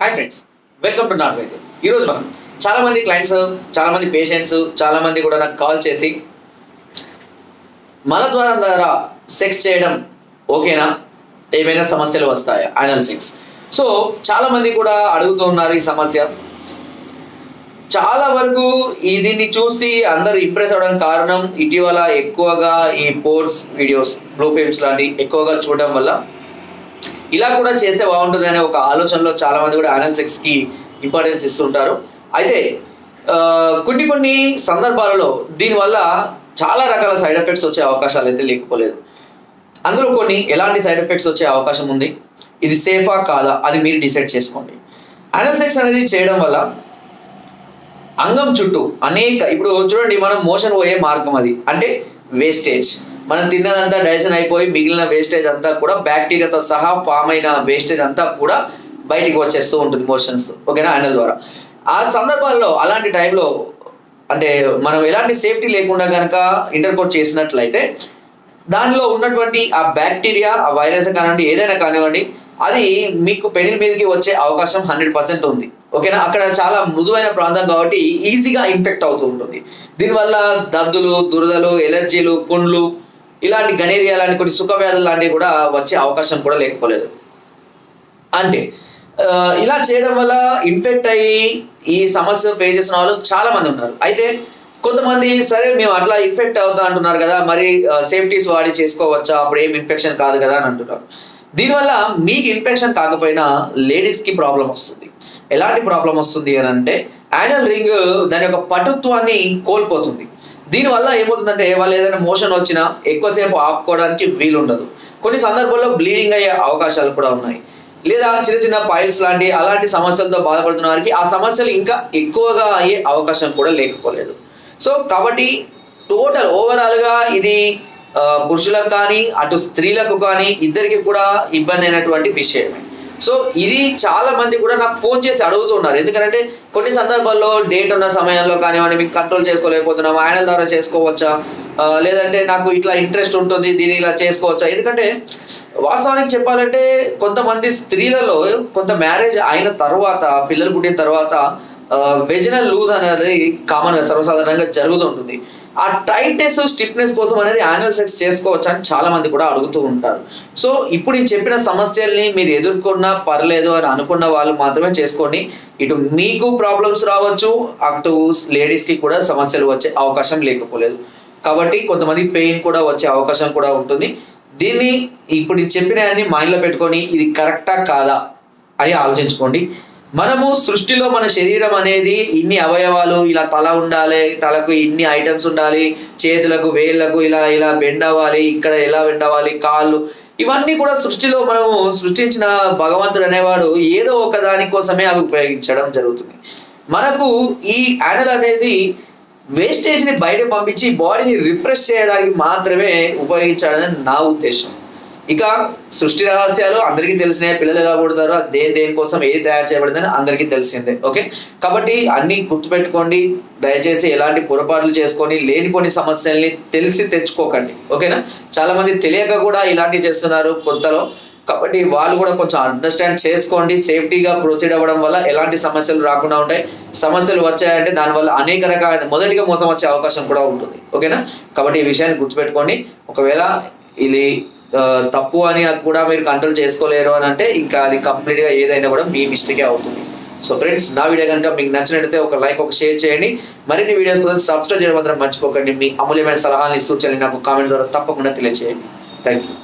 Hi friends welcome to not వైద్యం ఈరోజు మనం చాలా మంది క్లయింట్స్ చాలా మంది పేషెంట్స్ చాలా మంది కూడా నాకు కాల్ చేసి మల ద్వారా సెక్స్ చేయడం ఓకేనా ఏమైనా సమస్యలు వస్తాయా? అనల్ సెక్స్ సో చాలా మంది కూడా అడుగుతూ ఉన్నారు ఈ సమస్య. చాలా వరకు ఈ దీన్ని చూసి అందరూ ఇంప్రెస్ అవడానికి కారణం ఇటీవల ఎక్కువగా ఈ పోర్ట్స్ వీడియోస్ బ్లూ ఫిల్మ్స్ లాంటి ఎక్కువగా చూడడం వల్ల ఇలా కూడా చేస్తే బాగుంటుంది అనే ఒక ఆలోచనలో చాలా మంది కూడా అనల్ సెక్స్కి ఇంపార్టెన్స్ ఇస్తుంటారు. అయితే కొన్ని కొన్ని సందర్భాలలో దీనివల్ల చాలా రకాల సైడ్ ఎఫెక్ట్స్ వచ్చే అవకాశాలు అయితే లేకపోలేదు. అందులో కొన్ని ఎలాంటి సైడ్ ఎఫెక్ట్స్ వచ్చే అవకాశం ఉంది? ఇది సేఫా కాదా? అది మీరు డిసైడ్ చేసుకోండి. అనల్ సెక్స్ అనేది చేయడం వల్ల అంగం చుట్టూ అనేక ఇప్పుడు చూడండి మనం మోషన్ పోయే మార్గం అది. అంటే వేస్టేజ్ మనం తిన్నదంతా డైజెషన్ అయిపోయి మిగిలిన వేస్టేజ్ అంతా కూడా బ్యాక్టీరియాతో సహా ఫామ్ అయిన వేస్టేజ్ అంతా కూడా బయటికి వచ్చేస్తూ ఉంటుంది మోషన్స్ ఓకేనా? అనల్ ద్వారా. ఆ సందర్భాల్లో అలాంటి టైంలో అంటే మనం ఎలాంటి సేఫ్టీ లేకుండా కనుక ఇంటర్కోట్ చేసినట్లయితే దానిలో ఉన్నటువంటి ఆ బ్యాక్టీరియా ఆ వైరస్ కానివ్వండి ఏదైనా కానివ్వండి అది మీకు పెనిల్ మీదకి వచ్చే అవకాశం హండ్రెడ్ పర్సెంట్ ఉంది. ఓకేనా? అక్కడ చాలా మృదువైన ప్రాంతం కాబట్టి ఈజీగా ఇన్ఫెక్ట్ అవుతూ ఉంటుంది. దీనివల్ల దద్దులు దురదలు ఎలర్జీలు పుండ్లు ఇలాంటి గనేరియా లాంటి కొన్ని సుఖవ్యాధులు లాంటివి కూడా వచ్చే అవకాశం కూడా లేకపోలేదు. అంటే ఇలా చేయడం వల్ల ఇన్ఫెక్ట్ అయ్యి ఈ సమస్య ఫేస్ చేసిన వాళ్ళు చాలా మంది ఉన్నారు. అయితే కొంతమంది సరే మేము అట్లా ఇన్ఫెక్ట్ అవుతా అంటున్నారు కదా మరి సేఫ్టీస్ వాడి చేసుకోవచ్చా? అప్పుడు ఏం ఇన్ఫెక్షన్ కాదు కదా అని అంటున్నారు. దీనివల్ల మీకు ఇన్ఫెక్షన్ కాకపోయినా లేడీస్కి ప్రాబ్లం వస్తుంది. ఎలాంటి ప్రాబ్లం వస్తుంది అని అంటే యానల్ రింగ్ దాని యొక్క పటుత్వాన్ని కోల్పోతుంది. దీనివల్ల ఏమవుతుందంటే వాళ్ళు ఏదైనా మోషన్ వచ్చినా ఎక్కువసేపు ఆపుకోవడానికి వీలుండదు. కొన్ని సందర్భాల్లో బ్లీడింగ్ అయ్యే అవకాశాలు కూడా ఉన్నాయి. లేదా చిన్న చిన్న పైల్స్ లాంటి అలాంటి సమస్యలతో బాధపడుతున్న వారికి ఆ సమస్యలు ఇంకా ఎక్కువగా అయ్యే అవకాశం కూడా లేకపోలేదు. సో కాబట్టి టోటల్ ఓవరాల్గా ఇది పురుషులకు కానీ అటు స్త్రీలకు కానీ ఇద్దరికి కూడా ఇబ్బంది అయినటువంటి విషయమే. సో ఇది చాలా మంది కూడా నాకు ఫోన్ చేసి అడుగుతున్నారు. ఎందుకంటే కొన్ని సందర్భాల్లో డేట్ ఉన్న సమయంలో కానివ్వండి మీకు కంట్రోల్ చేసుకోలేకపోతున్నాం ఆయన ద్వారా చేసుకోవచ్చా? లేదంటే నాకు ఇట్లా ఇంట్రెస్ట్ ఉంటుంది దీన్ని ఇలా చేసుకోవచ్చా? ఎందుకంటే వాస్తవానికి చెప్పాలంటే కొంతమంది స్త్రీలలో కొంత మ్యారేజ్ అయిన తర్వాత పిల్లలు పుట్టిన తర్వాత వెజినల్ లూజ్ అనేది కామన్గా సర్వసాధారణంగా జరుగుతుంటుంది. ఆ టైట్నెస్ స్టిఫ్నెస్ కోసం అనేది యాన్యువల్ సెక్స్ చేసుకోవచ్చు అని చాలా మంది కూడా అడుగుతూ ఉంటారు. సో ఇప్పుడు నేను చెప్పిన సమస్యల్ని మీరు ఎదుర్కొన్నా పర్లేదు అని అనుకున్న వాళ్ళు మాత్రమే చేసుకోండి. ఇటు మీకు ప్రాబ్లమ్స్ రావచ్చు అటు లేడీస్కి కూడా సమస్యలు వచ్చే అవకాశం లేకపోలేదు. కాబట్టి కొంతమంది పెయిన్ కూడా వచ్చే అవకాశం కూడా ఉంటుంది. దీన్ని ఇప్పుడు చెప్పిన అన్ని మైండ్లో పెట్టుకొని ఇది కరెక్టా కాదా అని ఆలోచించుకోండి. మనము సృష్టిలో మన శరీరం అనేది ఇన్ని అవయవాలు ఇలా తల ఉండాలి తలకు ఇన్ని ఐటమ్స్ ఉండాలి చేతులకు వేళ్ళకు ఇలా ఇలా బెండ్ అవ్వాలి ఇక్కడ ఎలా బెండ్ అవ్వాలి కాళ్ళు ఇవన్నీ కూడా సృష్టిలో మనము సృష్టించిన భగవంతుడు అనేవాడు ఏదో ఒక దాని కోసమే అవి ఉపయోగించడం జరుగుతుంది. మనకు ఈ యానల్ అనేది వేస్టేజ్ని బయట పంపించి బాడీని రిఫ్రెష్ చేయడానికి మాత్రమే ఉపయోగించాలని నా ఉద్దేశం. ఇక సృష్టి రహస్యాలు అందరికీ తెలిసినాయి. పిల్లలు ఎలా పుడతారో దేని దేనికోసం ఏది తయారు చేయబడిందని అందరికీ తెలిసిందే. ఓకే? కాబట్టి అన్ని గుర్తుపెట్టుకోండి. దయచేసి ఎలాంటి పొరపాట్లు చేసుకొని లేనిపోని సమస్యల్ని తెలిసి తెచ్చుకోకండి. ఓకేనా? చాలా మంది తెలియక కూడా ఇలాంటివి చేస్తున్నారు కొత్తలో. కాబట్టి వాళ్ళు కూడా కొంచెం అండర్స్టాండ్ చేసుకోండి. సేఫ్టీగా ప్రొసీడ్ అవ్వడం వల్ల ఎలాంటి సమస్యలు రాకుండా ఉంటాయి. సమస్యలు వచ్చాయంటే దానివల్ల అనేక రకాల మొదటిగా మోసం వచ్చే అవకాశం కూడా ఉంటుంది. ఓకేనా? కాబట్టి ఈ విషయాన్ని గుర్తుపెట్టుకోండి. ఒకవేళ ఇది తప్పు అని కూడా మీరు కంట్రోల్ చేసుకోలేరు అని అంటే ఇంకా అది కంప్లీట్గా ఏదైనా కూడా మీ మిస్టేకే అవుతుంది. సో ఫ్రెండ్స్ నా వీడియో కనుక మీకు నచ్చినట్లయితే ఒక లైక్ ఒక షేర్ చేయండి. మరిన్ని వీడియోస్ కోసం సబ్స్క్రైబ్ చేయడం మాత్రం మర్చిపోకండి. మీ అమూల్యమైన సలహాలు సూచనలు నాకు కామెంట్ ద్వారా తప్పకుండా తెలియజేయండి థ్యాంక్ యూ